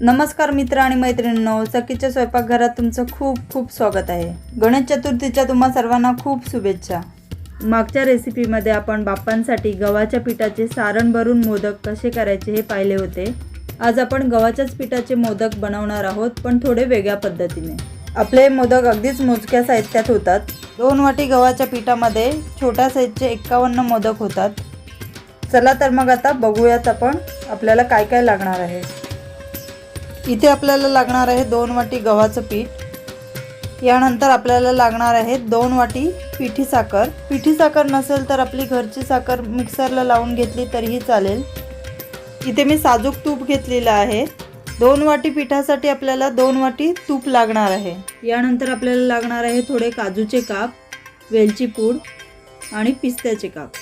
नमस्कार मित्र आणि मैत्रिणींनो सखीच्या स्वयंपाकघरात तुमचं खूप खूप स्वागत आहे. गणेश चतुर्थीच्या तुम्हा सर्वांना खूप शुभेच्छा. मागच्या रेसिपीमध्ये आपण बाप्पांसाठी गव्हाच्या पिठाचे सारण भरून मोदक कसे करायचे हे पाहिले होते. आज आपण गव्हाच्याच पिठाचे मोदक बनवणार आहोत पण थोडे वेगळ्या पद्धतीने. आपले मोदक अगदीच मोजक्या साहित्यात होतात. दोन वाटी गव्हाच्या पिठामध्ये छोट्या साईजचे एक्कावन्न मोदक होतात. चला तर मग आता बघूयात आपण आपल्याला काय काय लागणार आहे. इथे आपल्याला लागणार आहे दोन वाटी गव्हाचं पीठ. यानंतर आपल्याला लागणार आहे दोन वाटी पिठी साखर. पिठी साखर नसेल तर आपली घरची साखर मिक्सरला लावून घेतली तरीही चालेल. इथे मी साजूक तूप घेतलेलं आहे. दोन वाटी पिठासाठी आपल्याला दोन वाटी तूप लागणार आहे. यानंतर आपल्याला लागणार आहे थोडे काजूचे काप वेलची पूड आणि पिस्त्याचे काप.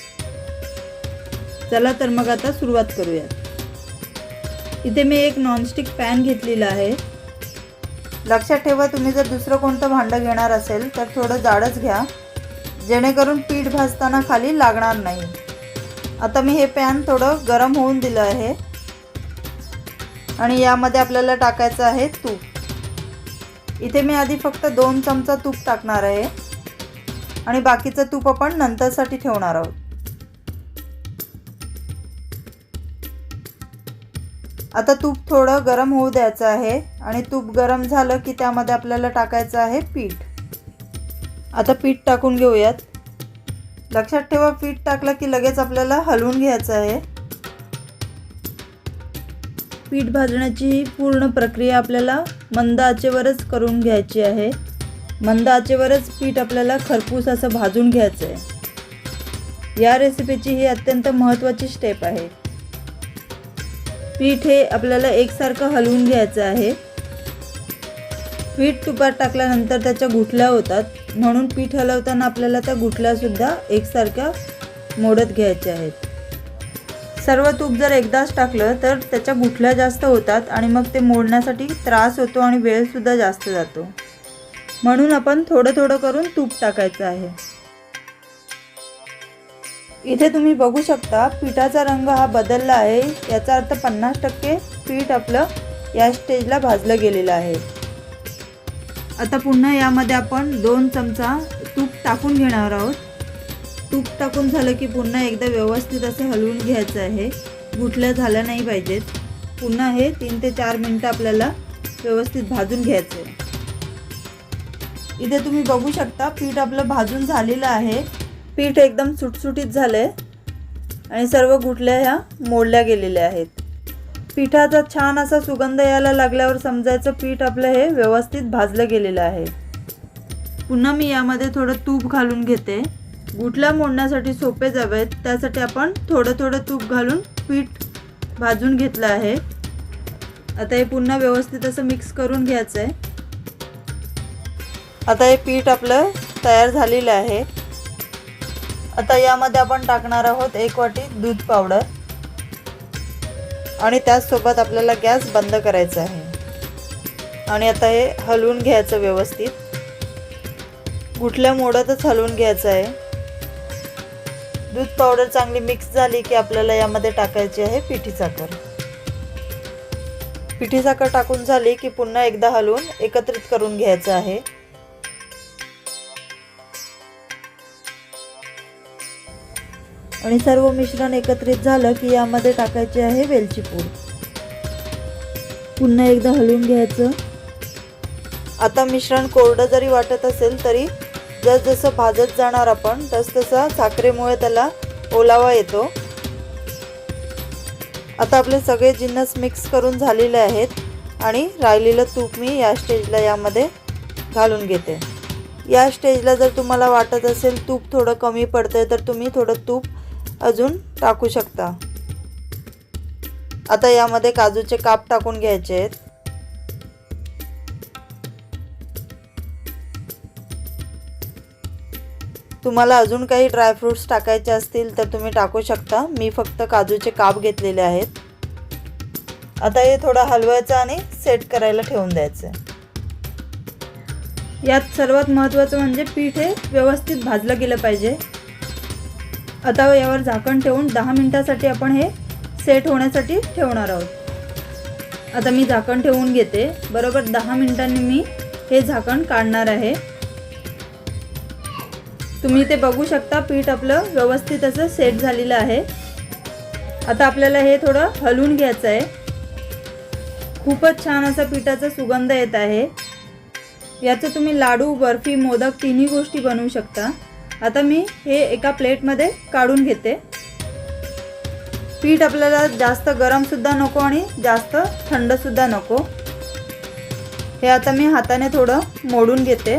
चला तर मग आता सुरुवात करूयात. इथे मी एक नॉनस्टिक पॅन घेतलेला आहे. लक्षात ठेवा तुम्ही जर दुसरं कोणतं भांडं घेणार असेल तर थोडं जाडच घ्या. जेणेकरून पीठ भाजताना खाली लागणार नाही. आता मी हे पॅन थोडं गरम होऊन दिलं आहे. आणि यामध्ये आपल्याला टाकायचं आहे तूप. इथे मी आधी फक्त दोन चमचा तूप टाकणार आहे. आणि बाकीचं तूप आपण नंतरसाठी ठेवणार आहोत. आता तूप थोडं गरम होऊ द्यायचं आहे आणि तूप गरम झालं की त्यामध्ये आपल्याला टाकायचं आहे पीठ. आता पीठ टाकून घेऊयात. लक्षात ठेवा पीठ टाकलं की लगेच आपल्याला हलवून घ्यायचं आहे. पीठ भाजण्याची ही पूर्ण प्रक्रिया आपल्याला मंद आचेवरच करून घ्यायची आहे. मंद आचेवरच पीठ आपल्याला खरपूस असं भाजून घ्यायचं आहे. या रेसिपीची ही अत्यंत महत्त्वाची स्टेप आहे. पीठ हे आपल्याला एकसारखं हलवून घ्यायचं आहे. पीठ तुपात टाकल्यानंतर त्याच्या गुठल्या होतात. म्हणून पीठ हलवताना आपल्याला त्या गुठल्यासुद्धा एकसारख्या मोडत घ्यायच्या आहेत. सर्व तूप जर एकदाच टाकलं तर त्याच्या गुठल्या जास्त होतात आणि मग ते मोडण्यासाठी त्रास होतो आणि वेळसुद्धा जास्त जातो. म्हणून आपण थोडं थोडं करून तूप टाकायचं आहे. इथे तुम्ही बघू शकता पिठाचा रंग हा बदलला आहे. याचा अर्थ पन्नास टक्के पीठ आपलं या स्टेजला भाजलं गेलेलं आहे. आता पुन्हा यामध्ये आपण दोन चमचा तूप टाकून घेणार आहोत. तूप टाकून झालं की पुन्हा एकदा व्यवस्थित असे हलवून घ्यायचं आहे. गुठल्या झाल्या नाही पाहिजेत. पुन्हा हे तीन ते चार मिनटं आपल्याला व्यवस्थित भाजून घ्यायचं आहे इथे तुम्ही बघू शकता पीठ आपलं भाजून झालेलं आहे. पीठ एकदम सुटसुटीत झालं आहे आणि सर्व गुठल्या ह्या मोडल्या गेलेल्या आहेत. पिठाचा छान असा सुगंध यायला लागल्यावर समजायचं पीठ आपलं हे व्यवस्थित भाजलं गेलेलं आहे. पुन्हा मी यामध्ये थोडं तूप घालून घेते. गुठल्या मोडण्यासाठी सोपे जावेत त्यासाठी आपण थोडं थोडं तूप घालून पीठ भाजून घेतलं आहे. आता हे पुन्हा व्यवस्थित असं मिक्स करून घ्यायचं आहे आता हे पीठ आपलं तयार झालेलं आहे. आता यामध्ये आपण टाकणार आहोत एक वाटी दूध पावडर. आणि त्याचसोबत आपल्याला गॅस बंद करायचा आहे. आणि आता हे हलवून घ्यायचं व्यवस्थित. गुठल्या मोडतच हलवून घ्यायचं आहे. दूध पावडर चांगली मिक्स झाली की आपल्याला यामध्ये टाकायची आहे पिठी साखर. पिठी साखर टाकून झाली की पुन्हा एकदा हलवून एकत्रित करून घ्यायचं आहे. आणि सर्व मिश्रण एकत्रित झालं की यामध्ये टाकायचे आहे वेलची पूड. पुन्हा एकदा हलवून घ्यायचं. आता मिश्रण कोरडं जरी वाटत असेल तरी जसजसं भाजत जाणार आपण तसतसा साखरेमुळे त्याला ओलावा येतो. आता आपले सगळे जिन्नस मिक्स करून झालेले आहेत आणि राहिलेलं तूप मी या स्टेजला यामध्ये घालून घेते. या स्टेजला जर तुम्हाला वाटत असेल तूप थोडं कमी पडतंय तर तुम्ही थोडं तूप अजून टाकू शकता. आता यामध्ये काजूचे काप टाकून घ्यायचे आहेत. तुम्हाला अजून काही ड्रायफ्रूट्स टाकायचे असतील तर तुम्ही टाकू शकता. मी फक्त काजूचे काप घेतलेले आहेत. आता हे थोडं हलवायचं आणि सेट करायला ठेवून द्यायचं. यात सर्वात महत्त्वाचं म्हणजे पीठ हे व्यवस्थित भाजलं गेलं पाहिजे. आता यावर झाकण ठेवून दहा मिनटासाठी आपण हे सेट होण्यासाठी ठेवणार आहोत. आता मी झाकण ठेवून घेते. बरोबर दहा मिनिटांनी मी हे झाकण काढणार आहे. तुम्ही ते बघू शकता पीठ आपलं व्यवस्थित असं सेट झालेलं आहे. आता आपल्याला हे थोडं हलवून घ्यायचं आहे. खूपच छान असा पिठाचा सुगंध येत आहे. याचं तुम्ही लाडू बर्फी मोदक तिन्ही गोष्टी बनवू शकता. आता मी हे एका प्लेटमध्ये काढून घेते. पीठ आपल्याला जास्त गरमसुद्धा नको आणि जास्त थंडसुद्धा नको. हे आता मी हाताने थोडं मोडून घेते.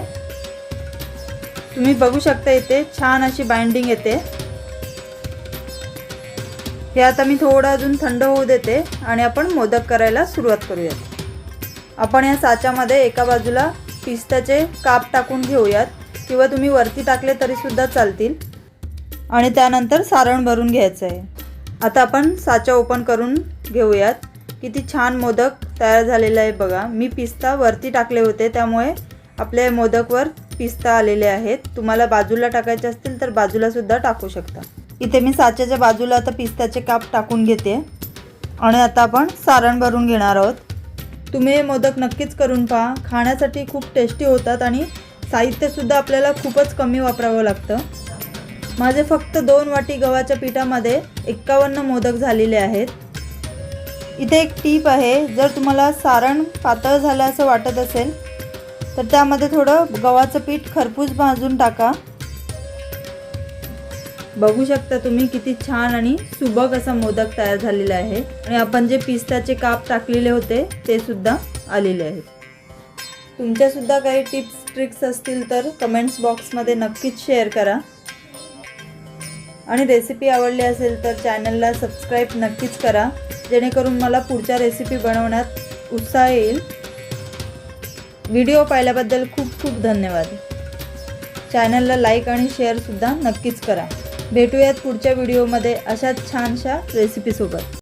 तुम्ही बघू शकता इथे छान अशी बाइंडिंग येते. हे आता मी थोडं अजून थंड होऊ देते आणि आपण मोदक करायला सुरुवात करूयात. आपण या साच्यामध्ये एका बाजूला पिस्त्याचे काप टाकून घेऊयात. किंवा तुम्ही वरती टाकले तरीसुद्धा चालतील. आणि त्यानंतर सारण भरून घ्यायचं आहे आता आपण साचा ओपन करून घेऊयात. किती छान मोदक तयार झालेला आहे बघा. मी पिस्ता वरती टाकले होते त्यामुळे आपल्या मोदकवर पिस्ता आलेले आहेत. तुम्हाला बाजूला टाकायचे असतील तर बाजूलासुद्धा टाकू शकता. इथे मी साच्याच्या बाजूला आता पिस्त्याचे काप टाकून घेते. आणि आता आपण सारण भरून घेणार आहोत. तुम्ही हे मोदक नक्कीच करून पहा. खाण्यासाठी खूप टेस्टी होतात आणि साहित्यसुद्धा आपल्याला खूपच कमी वापरावं लागतं. माझे फक्त दोन वाटी गव्हाच्या पिठामध्ये एक्कावन्न मोदक झालेले आहेत. इथे एक टीप आहे जर तुम्हाला सारण पातळ झालं असं वाटत असेल तर त्यामध्ये थोडं गव्हाचं पीठ खरपूस भाजून टाका. बघू शकता तुम्ही किती छान आणि सुबक असा मोदक तयार झालेला आहे आणि आपण जे पिस्त्याचे काप टाकलेले होते ते सुद्धा आलेले आहेत. तुमच्यासुद्धा काही टिप्स टिप्स ट्रिक्स असतील तर कमेंट्स बॉक्समध्ये नक्कीच शेअर करा. आणि रेसिपी आवडली असेल तर चॅनलला सबस्क्राईब नक्कीच करा. जेणेकरून मला पुढच्या रेसिपी बनवण्यात उत्साह येईल. व्हिडिओ पाहिल्याबद्दल खूप खूप धन्यवाद. चॅनलला लाईक आणि शेअरसुद्धा नक्कीच करा. भेटूयात पुढच्या व्हिडिओमध्ये अशाच छानशा रेसिपीसोबत